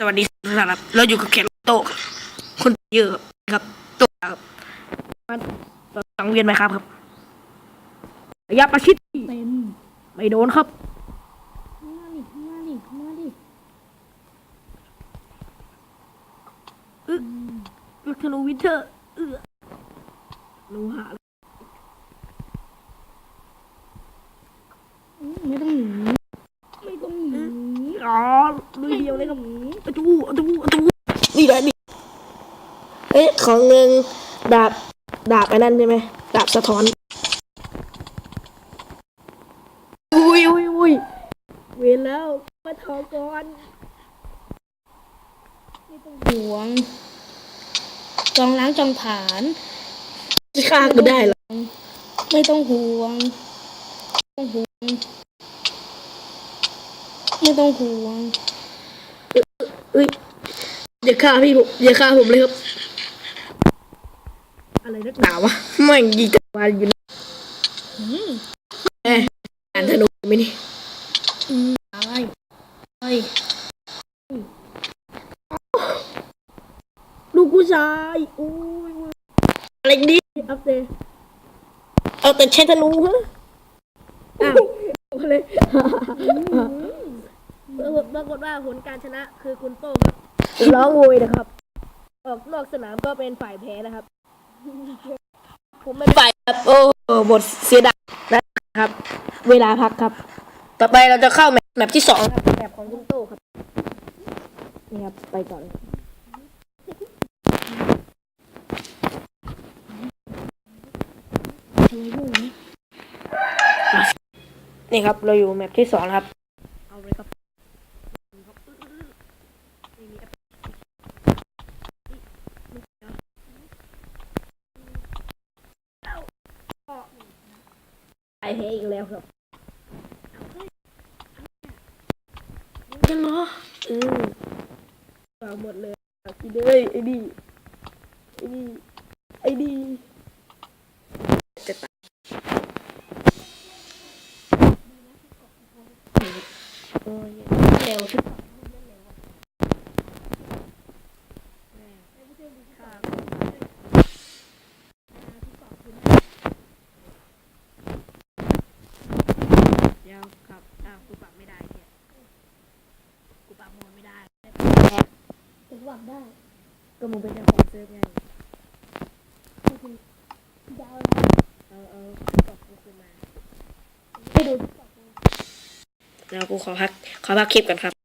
สวัสดีครับเราอยู่กับแขกโตะครับคนเยอะครับโตะครับมาสังเวียนไหมครับครับระยะประชิดเต็มไม่โดนครับมาดิมาดิมาดิอึ๊กลูกธนูวินเทอร์เออหนูหาอืมไม่ต้องหนีไม่ต้องหนี อ๋อ ลุยเดียวเลยครับอะจูอะจูอะจูนี่แหละนี่เอ๊ะของเงินดาบดาบไอ้นั่นใช่ไหมดาบสะท้อนอุ้ยอุ้ยอุ้ยเวรแล้วมาทอก่อนไม่ต้องห่วงจองล้างจองผานจะฆ่ากูได้หรอไม่ต้องห่วงไม่ต้องห่วงไม่ต้องห่วง อ้ยอย่าฆ่าพี่ผมอย่าฆ่าผมเลยครับ อะไรนักหนาวะไม่งยิงแต่วันอยู่นะอืมแม่อ่านธนูไหมนี่อืมอะไรอะไรลูกผู้ชายอุ้ยอุ้ยอะไรดีอัพเดตเอาแต่ใช้ธนูฮะอ้าวเอาเลย ปรากฏว่าผลการชนะคือคุณโต้ครับร้องโวยนะครับ ออกนอกสนามก็เป็นฝ่ายแพ้นะครับ ผมไม่ฝ่ายครับโอ้บทเสียดายนะครับ เวลาพักครับ ต่อไปเราจะเข้าแมปแมปที่สองครับแมปของคุณโต้ครับนี่ครับไปก่อนเลยนี่ครับ เราอยู่แมปที่สองนะครับ เอาเลยครับ ไอเพอีกแล้วครับยังเหรออืมวางหมดเลยเอากินเลยไอ้ดีไอ้ดีไอ้ดีจะตายโอ้ยเร็วที่เดี๋ยวครับอ้าวกูปรับไม่ได้เนี่ยกูปรับโหมดไม่ได้ จะหวังได้ ก็มึงเป็นเจ้าของเซิร์ฟไงยาวนะเอาเอาตอบกูขึ้นมาให้ดู แล้วกูขอพัก ขอพักคลิปก่อนครับ